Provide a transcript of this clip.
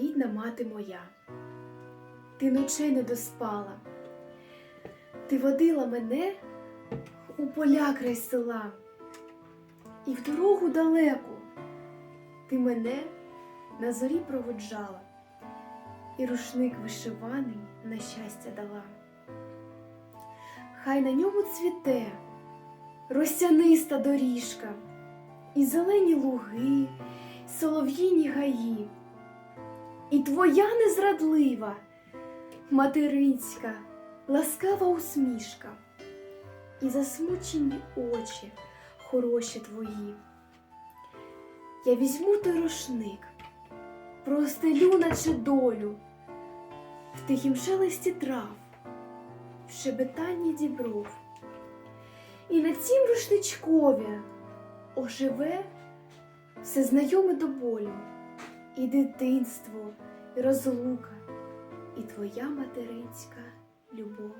рідна мати моя, ти ночей не доспала, ти водила мене у поля край села, і в дорогу далеку ти мене на зорі проводжала, і рушник вишиваний на щастя дала. Хай на ньому цвіте росяниста доріжка, і зелені луги, солов'їні гаї, і твоя незрадлива, материнська, ласкава усмішка, і засмучені очі хороші твої. Я візьму той рушник, простелю, наче долю, в тихім шелесті трав, в шебетанні дібров. І на цім рушничкові оживе все знайоме до болю, і дитинство, і розлука, і твоя материнська любов.